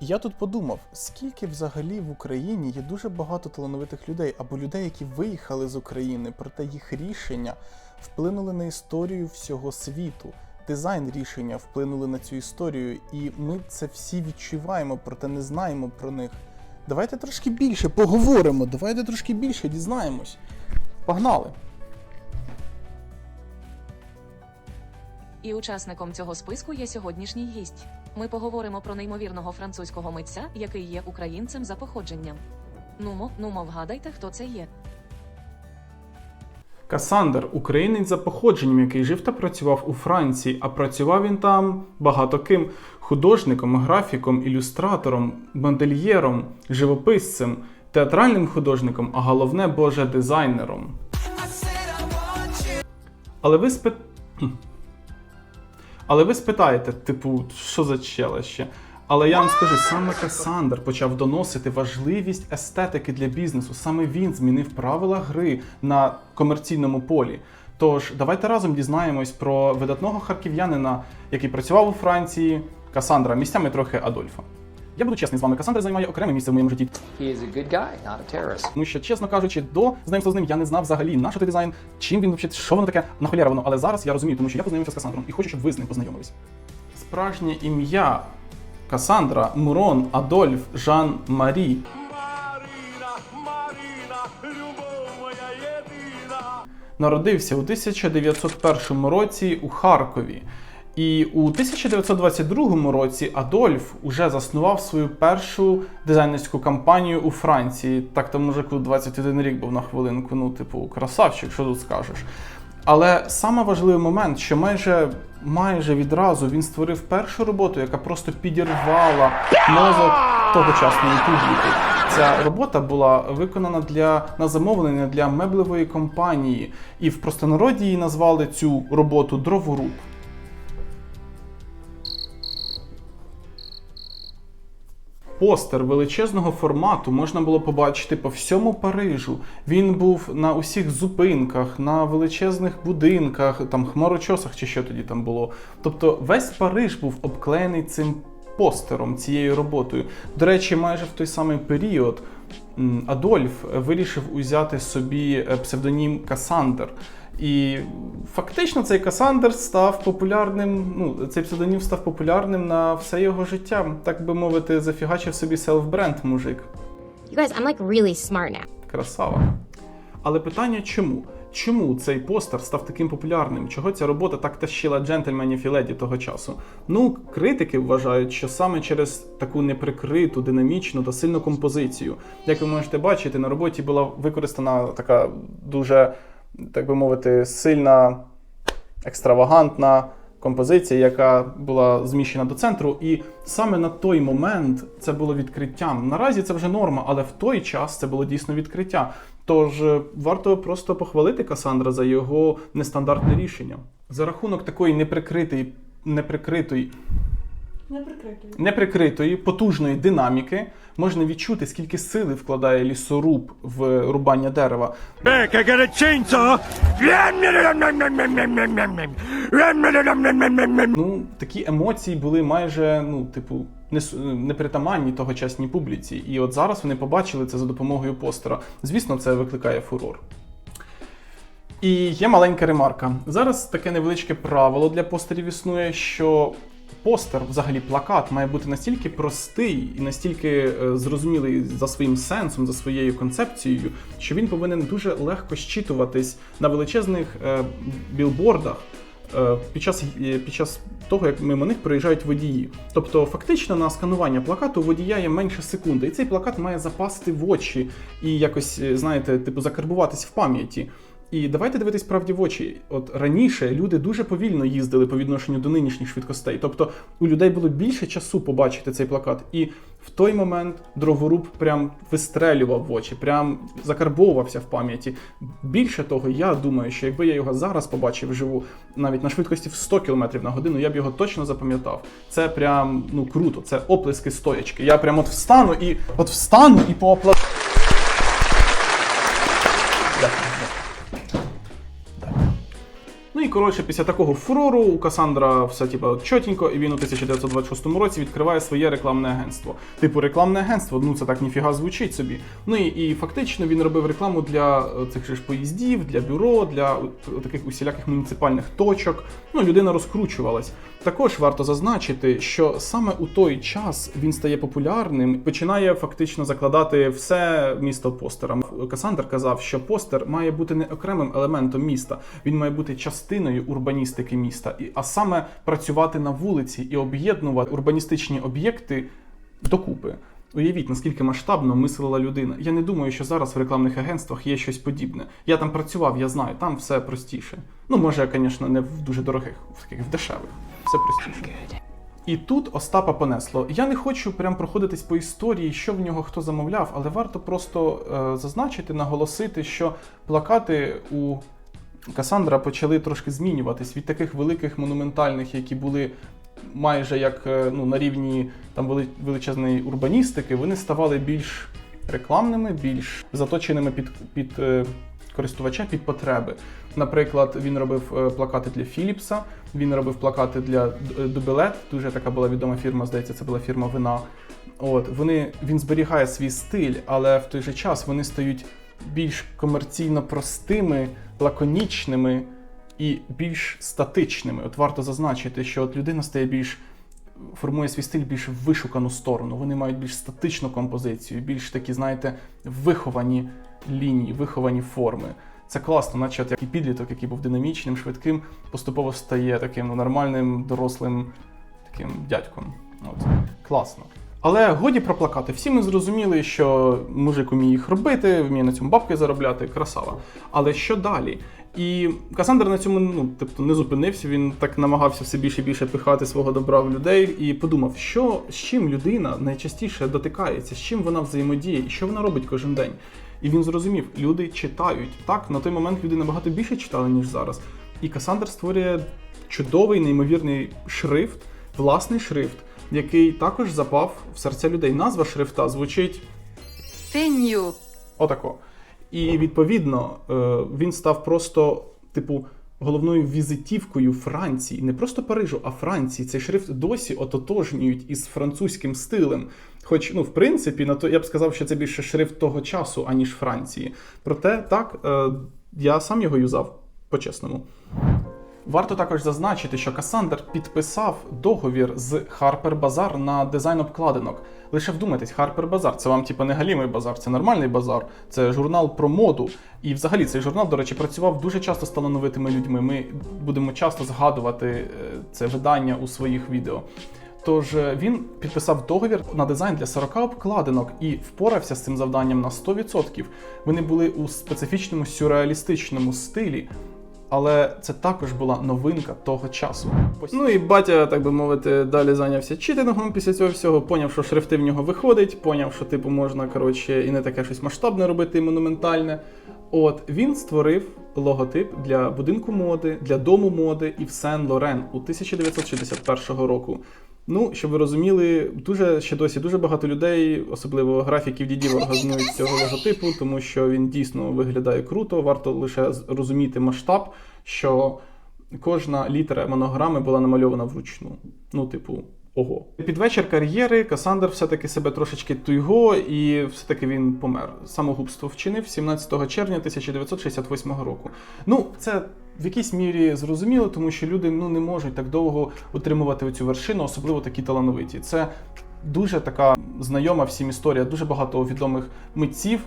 Я тут подумав, скільки взагалі в Україні є дуже багато талановитих людей або людей, які виїхали з України, проте їх рішення вплинули на історію всього світу. Дизайн рішення вплинули на цю історію, і ми це всі відчуваємо, проте не знаємо про них. Давайте трошки більше поговоримо, давайте трошки більше дізнаємось. Погнали! І учасником цього списку є сьогоднішній гість. Ми поговоримо про неймовірного французького митця, який є українцем за походженням. Нумо, нумо, вгадайте, хто це є. Касандр українець за походженням, який жив та працював у Франції, а працював він там багато ким художником, графіком, ілюстратором, модельєром, живописцем, театральним художником, а головне боже дизайнером. Але ви спи... Але ви спитаєте, типу, що за челище? Але я вам скажу, саме Касандр почав доносити важливість естетики для бізнесу. Саме він змінив правила гри на комерційному полі. Тож давайте разом дізнаємось про видатного харків'янина, який працював у Франції, Касандра, місцями трохи Адольфа. Я буду чесний з вами, Касандра займає окреме місце в моєму житті, He is a good guy, not a terrorist. тому що, чесно кажучи, до знайомства з ним я не знав взагалі, на що той дизайн, чим він взагалі, що воно таке, нахуляра воно. Але зараз я розумію, тому що я познайомився з Касандром і хочу, щоб ви з ним познайомились. Справжнє ім'я Касандра Мурон Адольф Жан Марі. Народився у 1901 році у Харкові. І у 1922 році Адольф уже заснував свою першу дизайнерську кампанію у Франції. Так то мужику 21 рік був на хвилинку. Ну, типу, красавчик, що тут скажеш. Але саме важливий момент, що майже майже відразу він створив першу роботу, яка просто підірвала мозок тогочасної публіки. Ця робота була виконана для на замовлення для меблевої компанії, і в простонароді її назвали цю роботу дроворуб. Постер величезного формату можна було побачити по всьому Парижу. Він був на усіх зупинках, на величезних будинках, там хмарочосах чи що тоді там було. Тобто весь Париж був обклеєний цим постером, цією роботою. До речі, майже в той самий період Адольф вирішив узяти собі е, псевдонім Касандр. І фактично цей Касандр став популярним. Ну, цей псевдонім став популярним на все його життя. Так би мовити, зафігачив собі селф-бренд мужик. You guys, I'm like really smart now. Красава. Але питання чому? Чому цей постер став таким популярним? Чого ця робота так тащила джентльменів і леді того часу? Ну, критики вважають, що саме через таку неприкриту, динамічну та сильну композицію. Як ви можете бачити, на роботі була використана така дуже, так би мовити, сильна, екстравагантна композиція, яка була зміщена до центру. І саме на той момент це було відкриттям. Наразі це вже норма, але в той час це було дійсно відкриття. Тож е, варто просто похвалити Касандра за його нестандартне рішення. За рахунок такої неприкритої, неприкритої, неприкритої, потужної динаміки можна відчути, скільки сили вкладає лісоруб в рубання дерева. Ну, такі емоції були майже, ну, типу, непритаманні тогочасній публіці. І от зараз вони побачили це за допомогою постера. Звісно, це викликає фурор. І є маленька ремарка. Зараз таке невеличке правило для постерів існує, що постер, взагалі плакат, має бути настільки простий і настільки е, зрозумілий за своїм сенсом, за своєю концепцією, що він повинен дуже легко щитуватись на величезних е, білбордах е, під час, під час того, як мимо них проїжджають водії. Тобто, фактично на сканування плакату водія є менше секунди, і цей плакат має запасти в очі і якось, знаєте, типу, закарбуватись в пам'яті. І давайте дивитись правді в очі. От раніше люди дуже повільно їздили по відношенню до нинішніх швидкостей. Тобто у людей було більше часу побачити цей плакат. І в той момент дроворуб прям вистрелював в очі, прям закарбовувався в пам'яті. Більше того, я думаю, що якби я його зараз побачив вживу, навіть на швидкості в 100 км на годину, я б його точно запам'ятав. Це прям ну круто, це оплески стоячки. Я прям от встану і от встану і поапла... коротше, після такого фурору у Касандра все типа чотенько, і він у 1926 році відкриває своє рекламне агентство. Типу, рекламне агентство, ну це так ніфіга звучить собі. Ну і, і фактично він робив рекламу для е, цих ж поїздів, для бюро, для таких усіляких муніципальних точок. Ну, людина розкручувалась. Також варто зазначити, що саме у той час він стає популярним, починає фактично закладати все місто постером. Касандр казав, що постер має бути не окремим елементом міста, він має бути частиною урбаністики міста, і а саме працювати на вулиці і об'єднувати урбаністичні об'єкти докупи. Уявіть, наскільки масштабно мислила людина. Я не думаю, що зараз в рекламних агентствах є щось подібне. Я там працював, я знаю, там все простіше. Ну, може, звісно, не в дуже дорогих, в таких в дешевих. Все простіше. І тут Остапа понесло. Я не хочу прям проходитись по історії, що в нього хто замовляв, але варто просто е, зазначити, наголосити, що плакати у Касандра почали трошки змінюватись від таких великих монументальних, які були майже як е, ну, на рівні там величезної урбаністики, вони ставали більш рекламними, більш заточеними під, під е, користувача, під потреби. Наприклад, він робив е, плакати для Філіпса, він робив плакати для Дубелет, дуже така була відома фірма, здається, це була фірма вина. От вони він зберігає свій стиль, але в той же час вони стають більш комерційно простими, лаконічними і більш статичними. От варто зазначити, що от людина стає більш формує свій стиль більш вишукану сторону. Вони мають більш статичну композицію, більш такі, знаєте, виховані лінії, виховані форми. Це класно, наче от як і підліток, який був динамічним, швидким, поступово стає таким ну, нормальним, дорослим таким дядьком. От. Класно. Але годі про плакати. Всі ми зрозуміли, що мужик уміє їх робити, вміє на цьому бабки заробляти, красава. Але що далі? І Касандр на цьому ну, тобто, не зупинився, він так намагався все більше і більше пихати свого добра в людей і подумав, що з чим людина найчастіше дотикається, з чим вона взаємодіє і що вона робить кожен день. І він зрозумів, люди читають. Так, на той момент люди набагато більше читали, ніж зараз. І Касандр створює чудовий, неймовірний шрифт, власний шрифт, який також запав в серця людей. Назва шрифта звучить Феню. Отако. І відповідно е, він став просто, типу, головною візитівкою Франції, не просто Парижу, а Франції. Цей шрифт досі ототожнюють із французьким стилем. Хоч, ну, в принципі, на то я б сказав, що це більше шрифт того часу, аніж Франції. Проте так, е, я сам його юзав, по-чесному. Варто також зазначити, що Касандр підписав договір з Harper Bazaar на дизайн обкладинок. Лише вдумайтесь, Harper Bazaar – це вам типу не галімий базар, це нормальний базар, це журнал про моду. І взагалі цей журнал, до речі, працював дуже часто з талановитими людьми. Ми будемо часто згадувати е, це видання у своїх відео. Тож е, він підписав договір на дизайн для 40 обкладинок і впорався з цим завданням на 100%. Вони були у специфічному сюрреалістичному стилі. Але це також була новинка того часу. Ну і батя, так би мовити, далі зайнявся читингом після цього всього, поняв, що шрифти в нього виходить, поняв, що типу можна коротше і не таке щось масштабне робити, і монументальне. От він створив логотип для будинку моди, для дому моди і в Сен Лорен у 1961 року. Ну, щоб ви розуміли, дуже ще досі дуже багато людей, особливо графіків дідів, оргазмують цього логотипу, тому що він дійсно виглядає круто. Варто лише розуміти масштаб, що кожна літера монограми була намальована вручну. Ну, типу, ого. Під вечір кар'єри Касандр все-таки себе трошечки туйго, і все-таки він помер. Самогубство вчинив 17 червня 1968 року. Ну, це в якійсь мірі зрозуміло, тому що люди ну, не можуть так довго утримувати цю вершину, особливо такі талановиті. Це дуже така знайома всім історія, дуже багато відомих митців.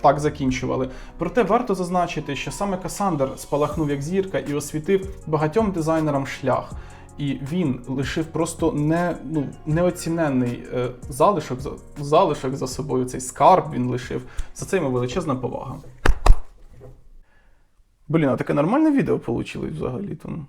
Так закінчували. Проте варто зазначити, що саме Касандр спалахнув як зірка і освітив багатьом дизайнерам шлях. І він лишив просто не, ну, неоціненний е, залишок, за, залишок за собою, цей скарб він лишив. За це йому величезна повага. Блін, а таке нормальне відео вийшло взагалі там.